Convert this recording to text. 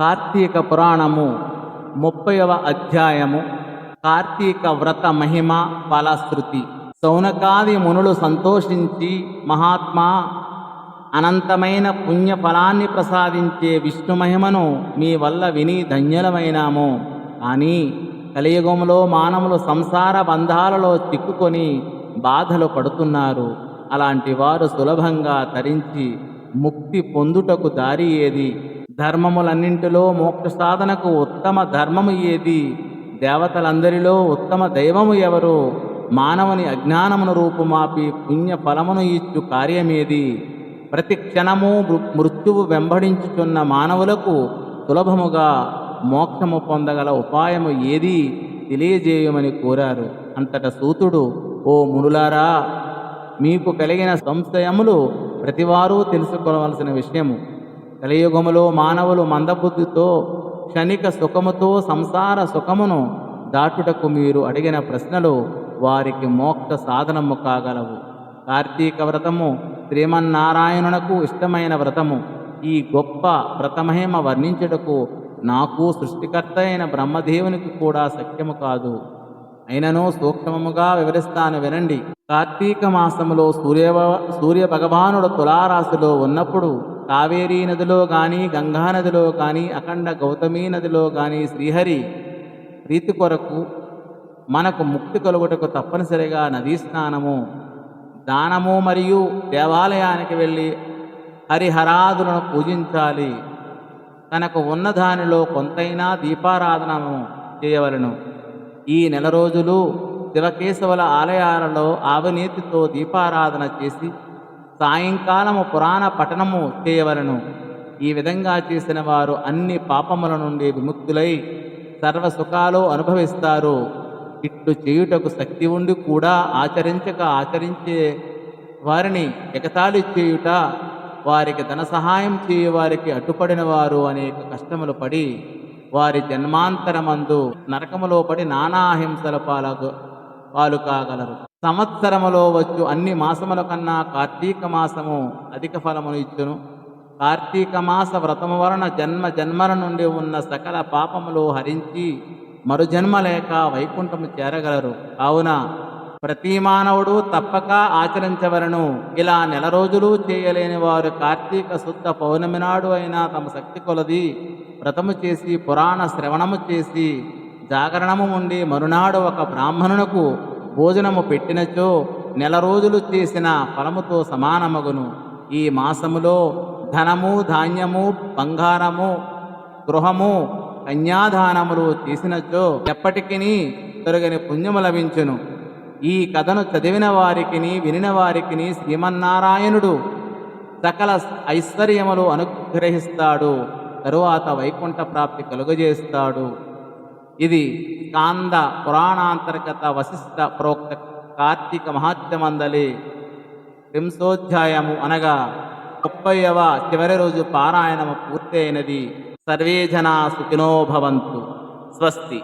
కార్తీక పురాణము ముప్పైవ అధ్యాయము కార్తీక వ్రత మహిమ ఫలశ్రుతి. సౌనకాది మునులు సంతోషించి మహాత్మా అనంతమైన పుణ్యఫలాన్ని ప్రసాదించే విష్ణు మహిమను మీ వల్ల విని ధన్యులమైనాము. కానీ కలియుగంలో మానవులు సంసార బంధాలలో చిక్కుకొని బాధలు పడుతున్నారు. అలాంటి వారు సులభంగా తరించి ముక్తి పొందుటకు దారి ఏది? ధర్మములన్నింటిలో మోక్ష సాధనకు ఉత్తమ ధర్మము ఏది? దేవతలందరిలో ఉత్తమ దైవము ఎవరు? మానవుని అజ్ఞానమును రూపుమాపి పుణ్య ఫలమును ఇచ్చు కార్యమేది? ప్రతి క్షణము మృ- మృత్యువు వెంబడించుచున్న మానవులకు సులభముగా మోక్షము పొందగల ఉపాయము ఏది? తెలియజేయమని కోరారు అంతట సూతుడు ఓ మునులారా మీకు కలిగిన సంశయములు ప్రతివారూ తెలుసుకోవలసిన విషయము. కలియుగములో మానవులు మందబుద్ధితో క్షణిక సుఖముతో సంసార సుఖమును దాటుటకు మీరు అడిగిన ప్రశ్నలు వారికి మోక్ష సాధనము కాగలవు. కార్తీక వ్రతము శ్రీమన్నారాయణునకు ఇష్టమైన వ్రతము. ఈ గొప్ప వ్రతమహిమ వర్ణించుటకు నాకు సృష్టికర్త అయిన బ్రహ్మదేవునికి కూడా సత్యము కాదు. అయినను సూక్ష్మముగా వివరిస్తాను వినండి. కార్తీక మాసములో సూర్య సూర్య భగవానుడు తులారాశిలో ఉన్నప్పుడు కావేరీ నదిలో కానీ గంగా నదిలో కానీ అఖండ గౌతమీ నదిలో కానీ శ్రీహరి ప్రీతి కొరకు మనకు ముక్తి కలుగుటకు తప్పనిసరిగా నదీ స్నానము దానము మరియు దేవాలయానికి వెళ్ళి హరిహరాదులను పూజించాలి. తనకు ఉన్న దానిలో కొంతైనా దీపారాధనము చేయవలను. ఈ నెల రోజులు శివకేశవుల ఆలయాలలో ఆవనీతితో దీపారాధన చేసి సాయంకాలము పురాణ పఠనము చేయవలను. ఈ విధంగా చేసిన వారు అన్ని పాపముల నుండి విముక్తులై సర్వ సుఖాలు అనుభవిస్తారు. ఇట్లు చేయుటకు శక్తి ఉండి కూడా ఆచరించక ఆచరించే వారిని ఎగతాళి చేయుట వారికి ధన సహాయం చేయు వారికి అడ్డుపడిన వారు అనేక కష్టములు పడి వారి జన్మాంతరమందు నరకములో పడి నానా హింసల పాలకు పాలు కాగలరు. సంవత్సరములో వచ్చు అన్ని మాసముల కన్నా కార్తీక మాసము అధిక ఫలమును ఇచ్చును. కార్తీక మాస వ్రతము వలన జన్మ జన్మల నుండి ఉన్న సకల పాపములు హరించి మరుజన్మ లేక వైకుంఠము చేరగలరు. కావున ప్రతి మానవుడు తప్పక ఆచరించవలను. ఇలా నెల రోజులు చేయలేని వారు కార్తీక శుద్ధ పౌర్ణమి నాడు అయినా తమ శక్తి కొలది వ్రతము చేసి పురాణ శ్రవణము చేసి జాగరణము ఉండి మరునాడు ఒక బ్రాహ్మణునకు భోజనము పెట్టినచో నెల రోజులు చేసిన ఫలముతో సమానమగును. ఈ మాసములో ధనము ధాన్యము బంగారము గృహము కన్యాదానములు చేసినచో ఎప్పటికీ తొలగని పుణ్యము లభించును. ఈ కథను చదివిన వారికిని వినిన వారికిని శ్రీమన్నారాయణుడు సకల ఐశ్వర్యములు అనుగ్రహిస్తాడు. తరువాత వైకుంఠ ప్రాప్తి కలుగజేస్తాడు. ఇది కాంద పురాణాంతర్గత వశిష్ఠ ప్రోక్త కార్తీక మహాత్మ్యమందలి వింశోధ్యాయము అనగా ముప్పైవ చివరి రోజు పారాయణము పూర్తయినది. సర్వే జనా సుఖినో భవంతు. స్వస్తి.